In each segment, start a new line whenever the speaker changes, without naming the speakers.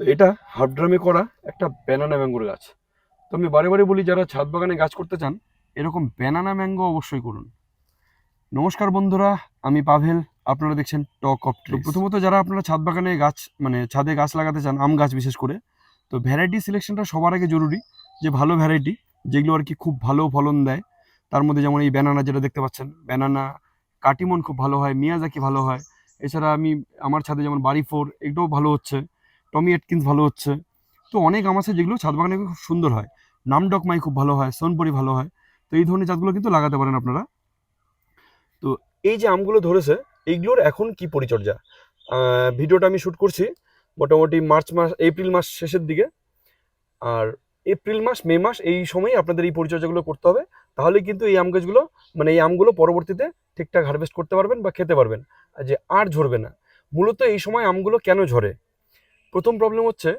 তো এটা হাফ ড্রামে করা একটা ব্যানানা ম্যাঙ্গোর গাছ। তো আমি বারে বারে বলি, যারা ছাদ বাগানে গাছ করতে চান, এরকম ব্যানানা ম্যাঙ্গো অবশ্যই করুন। নমস্কার বন্ধুরা, আমি পাভেল, আপনারা দেখছেন টক অফ তো প্রথমত যারা আপনারা ছাদ বাগানে গাছ মানে ছাদে গাছ লাগাতে চান, আম গাছ বিশেষ করে, তো ভ্যারাইটি সিলেকশনটা সবার আগে জরুরি, যে ভালো ভ্যারাইটি যেগুলো আর কি খুব ভালো ফলন দেয়। তার মধ্যে যেমন এই ব্যানানা যেটা দেখতে পাচ্ছেন ব্যানানা কাটিমন খুব ভালো হয়, মিয়াজাকি ভালো হয়। এছাড়া আমি, আমার ছাদে যেমন বাড়ি ফোর এগুলোও ভালো হচ্ছে। টমি এটকিন্স ভালো হচ্ছে। তো অনেক আম আছে যেগুলো ছাদ বাগানে খুব সুন্দর হয়। নামডকমাই খুব ভালো হয় সোনপুরি ভালো হয়। তো এই ধরনের জাতগুলো কিন্তু লাগাতে পারেন আপনারা। তো এই যে আমগুলো ধরেছে, এইগুলোর এখন কি পরিচর্যা? ভিডিওটা আমি শ্যুট করছি মোটামুটি মার্চ মাস এপ্রিল মাস শেষের দিকে। আর এপ্রিল মাস মে মাস, এই সময় আপনাদের এই পরিচর্যাগুলো করতে হবে। তাহলে কিন্তু এই আম গাছগুলো মানে এই আমগুলো পরবর্তীতে ঠিকঠাক হারভেস্ট করতে পারবেন বা খেতে পারবেন। যে আর ঝরবে না। মূলত এই সময় আমগুলো কেন ঝরে? প্রথম প্রবলেম হচ্ছে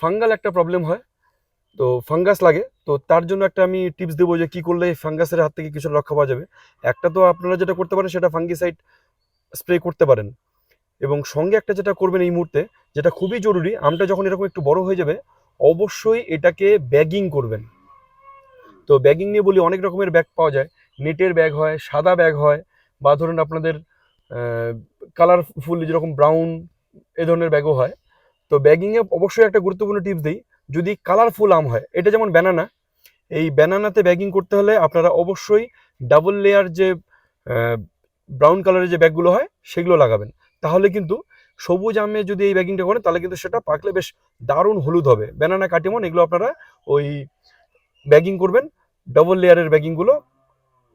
ফাঙ্গাল একটা প্রবলেম হয়, তো ফাঙ্গাস লাগে, তো তার জন্য একটা আমি টিপস দেবো যে কী করলে ফাঙ্গাসের হাত থেকে কিছু রক্ষা পাওয়া যাবে। একটা তো আপনারা যেটা করতে পারেন, সেটা ফাঙ্গিসাইড স্প্রে করতে পারেন। এবং সঙ্গে একটা যেটা করবেন এই মুহূর্তে, যেটা খুবই জরুরি, আমটা যখন এরকম একটু বড় হয়ে যাবে, অবশ্যই এটাকে ব্যাগিং করবেন। তো ব্যাগিং নিয়ে বলি, অনেক রকমের ব্যাগ পাওয়া যায়। নেটের ব্যাগ হয়, সাদা ব্যাগ হয়, বা ধরুন আপনাদের কালারফুল যেরকম ব্রাউন এ ধরনের ব্যাগও হয়। তো ব্যাগিংয়ে অবশ্যই একটা গুরুত্বপূর্ণ টিপস দিই। যদি কালারফুল আম হয়, এটা যেমন ব্যানানা এই ব্যানানাতে ব্যাগিং করতে হলে আপনারা অবশ্যই ডাবল লেয়ার যে ব্রাউন কালারের যে ব্যাগগুলো হয়, সেগুলো লাগাবেন। তাহলে কিন্তু সবুজ আমে যদি এই ব্যাগিংটা করেন, তাহলে কিন্তু সেটা পাকলে বেশ দারুণ হলুদ হবে। ব্যানানা কাটিমন, এগুলো আপনারা ওই ব্যাগিং করবেন ডবল লেয়ারের ব্যাগিংগুলো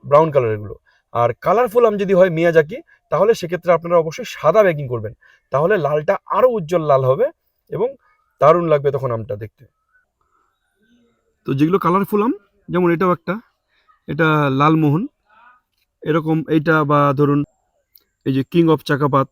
ব্রাউন কালারেরগুলো আর কালারফুল আম যদি হয় মিয়াজাকি, তাহলে সেক্ষেত্রে আপনারা অবশ্যই সাদা ব্যাগিং করবেন। তাহলে লালটা আরও উজ্জ্বল লাল হবে। এবং দারুণ লাগবে তখন আমটা দেখতে। তো যেগুলো কালারফুল আম, যেমন এটাও একটা, এটা লালমোহন, এরকম এইটা বা ধরুন এই যে কিং অফ চাকাপাত।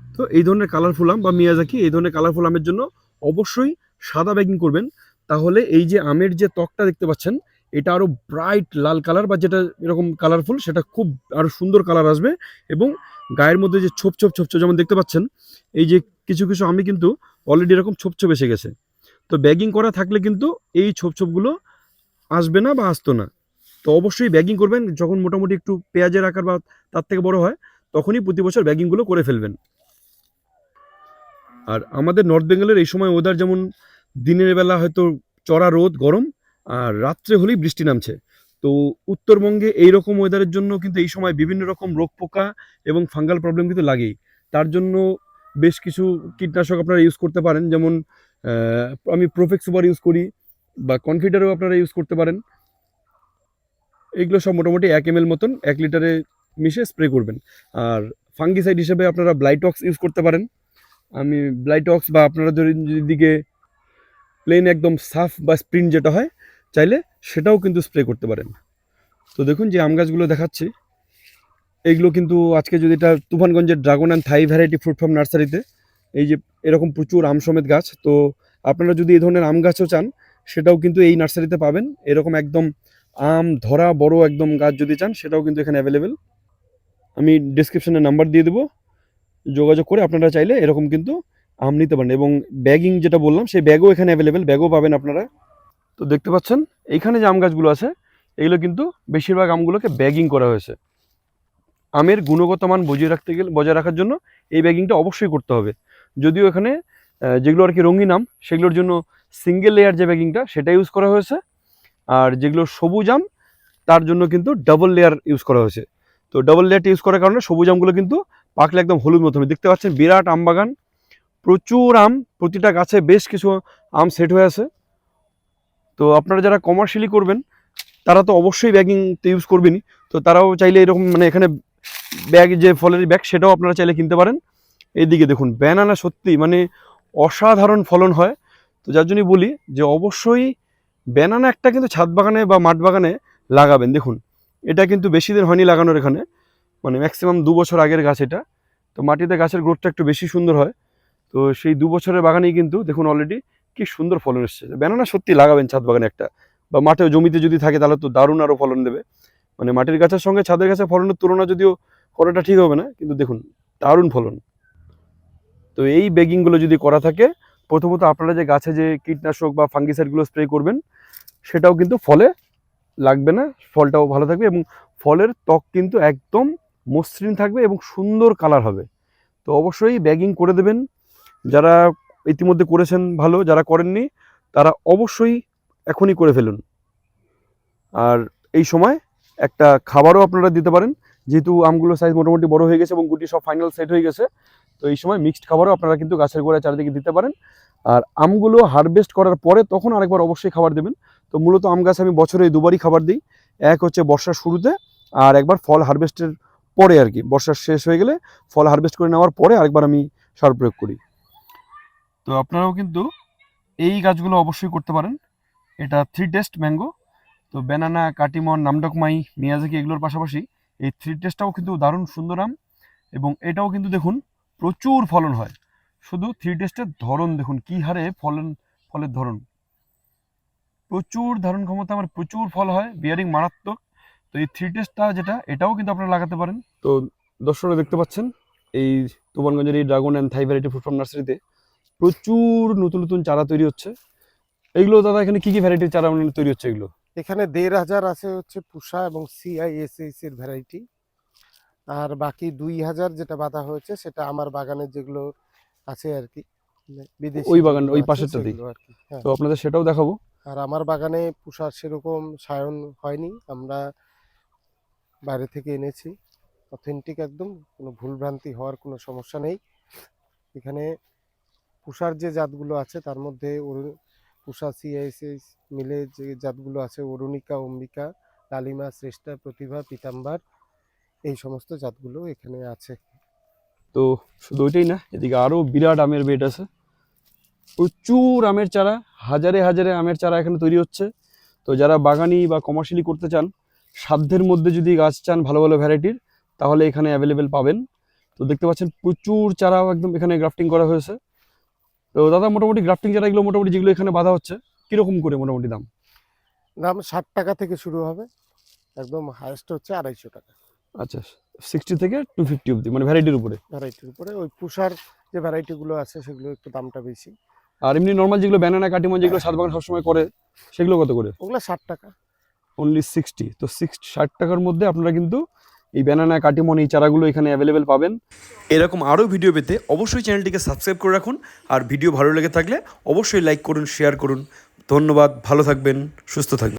তো এই ধরনের কালারফুল আম বা মিয়াজাকি, এই ধরনের কালারফুল আমের জন্য অবশ্যই সাদা ব্যাগিং করবেন। তাহলে এই যে আমের যে ত্বকটা দেখতে পাচ্ছেন, এটা আরও ব্রাইট লাল কালার বা যেটা এরকম কালারফুল সেটা খুব আরও সুন্দর কালার আসবে এবং গায়ের মধ্যে যে ছোপ ছোপ ছোপ ছোপ যেমন দেখতে পাচ্ছেন, এই যে কিছু কিছু আমি কিন্তু অলরেডি এরকম ছোপ ছোপ এসে গেছে। তো ব্যাগিং করা থাকলে কিন্তু এই ছোপ ছোপগুলো আসবে না বা আসতো না। তো অবশ্যই ব্যাগিং করবেন, যখন মোটামুটি একটু পেঁয়াজের আকার বা তার থেকে বড় হয়, তখনই প্রতি বছর ব্যাগিংগুলো করে ফেলবেন। আর আমাদের নর্থ বেঙ্গলের এই সময় ওয়েদার যেমন দিনের বেলা হয়তো চড়া রোদ, গরম, আর রাত্রে হলেই বৃষ্টি নামছে। তো উত্তরবঙ্গে এই রকম ওয়েদারের জন্য কিন্তু এই সময় বিভিন্ন রকম রোগ পোকা এবং ফাঙ্গাল প্রবলেম কিন্তু লাগেই। তার জন্য বেশ কিছু কীটনাশক আপনারা ইউজ করতে পারেন। যেমন আমি প্রোফেক্স সুপার ইউজ করি বা কনফিডারও আপনারা ইউজ করতে পারেন। এগুলো সব মোটামুটি এক এম মতন এক লিটারে মিশে স্প্রে করবেন। আর ফাঙ্গিসাইড হিসেবে আপনারা ব্লাইটক্স ইউজ করতে পারেন। আমি ব্লাইটক্স বা আপনারা যদি দিকে প্লেন একদম সাফ বা স্প্রিন যেটা হয়, চাইলে সেটাও কিন্তু স্প্রে করতে পারেন। তো দেখুন যে আম গাছগুলো দেখাচ্ছি। এইগুলো কিন্তু আজকে যদি এটা তুফানগঞ্জের dragon and Thai variety fruit farm নার্সারিতে এই যে এরকম প্রচুর আম সমেত গাছ, তো আপনারা যদি এই ধরনের আম গাছও চান, সেটাও কিন্তু এই নার্সারিতে পাবেন। এরকম একদম আম, ধরা, বড় একদম গাছ যদি চান, সেটাও কিন্তু এখানে অ্যাভেলেবেল আমি ডিসক্রিপশনে নাম্বার দিয়ে দেবো। যোগাযোগ করে আপনারা চাইলে এরকম কিন্তু আম নিতে পারেন। এবং ব্যাগিং যেটা বললাম, সেই ব্যাগও এখানে অ্যাভেলেবেল ব্যাগও পাবেন আপনারা। তো দেখতে পাচ্ছেন, এইখানে যে আম গাছগুলো আছে, এগুলো কিন্তু বেশিরভাগ আমগুলোকে ব্যাগিং করা হয়েছে। আমের গুণগত মান বজিয়ে রাখতে গেলে, বজায় রাখার জন্য এই ব্যাগিংটা অবশ্যই করতে হবে। যদিও এখানে যেগুলো আর কি রঙিন আম, সেগুলোর জন্য সিঙ্গেল লেয়ার যে ব্যাগিংটা সেটা ইউজ করা হয়েছে। আর যেগুলো সবুজ আম, তার জন্য কিন্তু ডাবল লেয়ার ইউজ করা হয়েছে। তো ডাবল লেয়ারটা ইউজ করার কারণে সবুজ আমগুলো কিন্তু পাকলে একদম হলুদ হবে। দেখতে পাচ্ছেন, বিরাট আম বাগান। প্রচুর আম, প্রতিটা গাছে বেশ কিছু আম সেট হয়ে আছে। তো আপনারা যারা কমার্শিয়ালি করবেন, তারা তো অবশ্যই ব্যাগিং ইউজ করবেনই। তো তারাও চাইলে এরকম মানে এখানে ব্যাগ, যে ফলের ব্যাগ, সেটাও আপনারা চাইলে কিনতে পারেন। এইদিকে দেখুন ব্যানানা সত্যি মানে অসাধারণ ফলন হয়। তো যার জন্যই বলি যে অবশ্যই ব্যানানা একটা কিন্তু ছাদ বাগানে বা মাঠ বাগানে লাগাবেন। দেখুন, এটা কিন্তু বেশি দিন হয়নি লাগানোর এখানে। মানে ম্যাক্সিমাম দু বছর আগের গাছ এটা। তো মাটিতে গাছের গ্রোথটা একটু বেশি সুন্দর হয়। তো সেই দু বছরের বাগানেই কিন্তু দেখুন অলরেডি কি সুন্দর ফলন এসছে। ব্যানানা সত্যি লাগাবেন ছাদ বাগানে একটা। বা মাঠে জমিতে যদি থাকে তাহলে তো দারুণ আরও ফলন দেবে। মানে মাটির গাছের সঙ্গে ছাদের গাছের ফলনের তুলনা যদিও করাটা ঠিক হবে না, কিন্তু দেখুন, দারুণ ফলন। তো এই বেগিংগুলো যদি করা থাকে, প্রথমত আপনারা যে গাছে যে কীটনাশক বা ফাঙ্গিসাইডগুলো স্প্রে করবেন, সেটাও কিন্তু ফলে লাগবে না, ফলটাও ভালো থাকবে এবং ফলের ত্বক কিন্তু একদম মসৃণ থাকবে এবং সুন্দর কালার হবে। তো অবশ্যই ব্যাগিং করে দেবেন। যারা ইতিমধ্যে করেছেন ভালো, যারা করেননি, তারা অবশ্যই এখনই করে ফেলুন। আর এই সময় একটা খাবারও আপনারা দিতে পারেন। যেহেতু আমগুলো সাইজ মোটামুটি বড় হয়ে গেছে এবং গুটি সব ফাইনাল সেট হয়ে গেছে, তো এই সময় মিক্সড খাবারও আপনারা কিন্তু গাছের গোড়ায় চারিদিকে দিতে পারেন। আর আমগুলো হারভেস্ট করার পরে তখন আরেকবার অবশ্যই খাবার দেবেন। তো মূলত আম গাছ আমি বছরে দুবারই খাবার দিই। এক হচ্ছে বর্ষার শুরুতে আর একবার ফল হারভেস্টের পরে আর কি। বর্ষার শেষ হয়ে গেলে ফল হারভেস্ট করে নেওয়ার পরে আরেকবার আমি সার প্রয়োগ করি। তো আপনারাও কিন্তু এই গাছগুলো অবশ্যই করতে পারেন। এটা থ্রি টেস্ট ম্যাঙ্গো তো banana Katimon, Nam Dok Mai, Miyazaki এগুলোর পাশাপাশি এই থ্রি টেস্টটাও কিন্তু দারুণ সুন্দর আম এবং এটাও কিন্তু দেখুন প্রচুর ফলন হয়। শুধু থ্রি টেস্টের ধরন দেখুন, কি হারে ফলন, ফলের ধরন। প্রচুর ধারণ ক্ষমতা আমার প্রচুর ফল হয় বিয়ারিং মারাত্মক। তো এই থ্রি টেস্টটা যেটা, এটাও কিন্তু আপনারা লাগাতে পারেন। তো দর্শকরা দেখতে পাচ্ছেন, এই তুফানগঞ্জের এই dragon and Thai variety food farm নার্সারিতে প্রচুর নতুন নতুন চারা তৈরি হচ্ছে। এগুলো দাদা, এখানে কী কী ভ্যারাইটির চারা মানে তৈরি হচ্ছে এগুলো?
এখানে দেড় হাজার আছে হচ্ছে পুষা এবং সিআইএসএস এর ভ্যারাইটি আর বাকি দুই হাজার যেটা বাঁধা হয়েছে সেটা আমার বাগানে যেগুলো আছে আর কি মানে বিদেশি
ওই বাগান, ওই পাশেরটাতেই?
হ্যাঁ।
তো আপনাদের সেটাও দেখাবো।
আর আমার বাগানে পুষার সেরকম সায়ন হয়নি আমরা বাইরে থেকে এনেছি। অথেন্টিক একদম কোনো ভুলভ্রান্তি হওয়ার কোনো সমস্যা নেই। এখানে পুষার যে জাতগুলো আছে তার মধ্যে পুষা সিআইএসএস মিলে যে জাতগুলো আছে, অরুণিকা, অম্বিকা, লালিমা, শ্রেষ্ঠা, প্রতিভা, পিতাম্বার, এই সমস্ত জাতগুলো এখানে আছে।
তো শুধু ওইটাই না, এদিকে আরও বিরাট আমের বেড আছে। প্রচুর আমের চারা, হাজারে হাজারে আমের চারা এখানে তৈরি হচ্ছে। তো যারা বাগানি বা কমার্শিয়ালি করতে চান, সাধ্যের মধ্যে যদি গাছ চান ভালো ভালো ভ্যারাইটির, তাহলে এখানে অ্যাভেলেবেল পাবেন। তো দেখতে পাচ্ছেন প্রচুর চারাও একদম এখানে গ্রাফটিং করা হয়েছে। তো দাদা মোটামুটি গ্রাফটিং চারাগুলো মোটামুটি যেগুলো এখানে বাঁধা হচ্ছে কীরকম করে মোটামুটি দাম?
দাম ষাট টাকা থেকে শুরু হবে একদম হায়েস্ট হচ্ছে আড়াইশো টাকা।
আচ্ছা সিক্সটি থেকে টু ফিফটি অব্দি মানে ভ্যারাইটির উপরে?
ভ্যারাইটির উপরে ওই পুষার যে ভ্যারাইটিগুলো আছে সেগুলো একটু দামটা বেশি।
আর এমনি নর্মাল যেগুলো ব্যানানা কাটিমন যেগুলো সাত বাগান সবসময় করে সেগুলো কত করে?
ওগুলো ষাট টাকা।
অনলি সিক্সটি তো সিক্স ষাট টাকার মধ্যে আপনারা কিন্তু এই ব্যানানা কাটিমন এই চারাগুলো এখানে অ্যাভেলেবেল পাবেন। এরকম আরও ভিডিও পেতে অবশ্যই চ্যানেলটিকে সাবস্ক্রাইব করে রাখুন, আর ভিডিও ভালো লেগে থাকলে অবশ্যই লাইক করুন শেয়ার করুন। ধন্যবাদ, ভালো থাকবেন, সুস্থ থাকবেন।